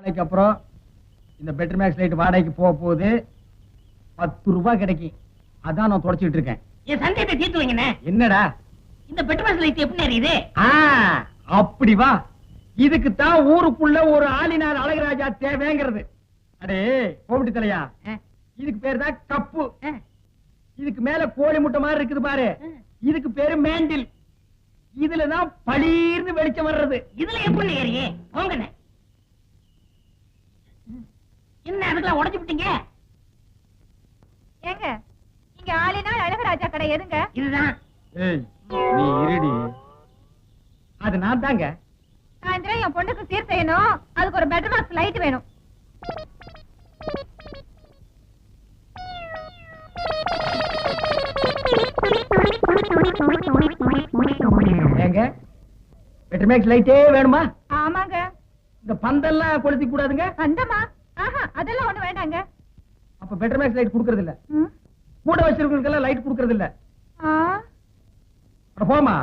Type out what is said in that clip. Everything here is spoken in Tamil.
நாளைக்கு அப்புறம் இந்த பெட்டர் மேக்ஸ் லைட் வாடகைக்கு போக போகுது. பத்து ரூபாய் கிடைக்கும். அதான் நான் தொடச்சிட்டு இருக்கேன். என் சந்தேகத்தை தீர்த்து வைங்கண்ணே. என்னடா? இந்த பெட்ரோல் லைட் எப்படி எரியுது அப்படி வா. இதுக்கு தான் ஊருக்குள்ள ஒரு ஆளினார் அழகராஜா தேவைங்கிறது. அடே கோமிட்டி தலையா? இதுக்கு பேர் தான் கப்பு. இதுக்கு மேல கோழி முட்டை மாதிரி இருக்குது பாரு. இதுக்கு பேரு மேண்டில். இதுல தான் பளீர்னு வெளிச்சம் வர்றது. இதுல எப்படி ஏறியே? போங்கண்ணே. என்ன அதுக்கெல்லாம் உடைச்சு விட்டீங்க? ஏங்க இங்க ஆளினால் அழகராஜா கடை எதுங்க? இதுதான். ஏய் நீ இருடி. அது நான் தாங்க. சாயந்தரம் என் பொண்ணுக்கு சீர் செய்யணும். அதுக்கு ஒரு பெட்டர் பாக்ஸ் லைட் வேணும். ஏங்க லைட்டே வேணுமா? ஆமாங்க. இந்த பந்தெல்லாம் கொளுத்தி கூடாதுங்க. ஒண்ணு வேண்டாங்க அப்ப பெட்டர் மேக்ஸ் லைட் கொடுக்கறது இல்ல. கூட வச்சிருக்கவங்களுக்கெல்லாம் லைட் கொடுக்கறது இல்ல போமா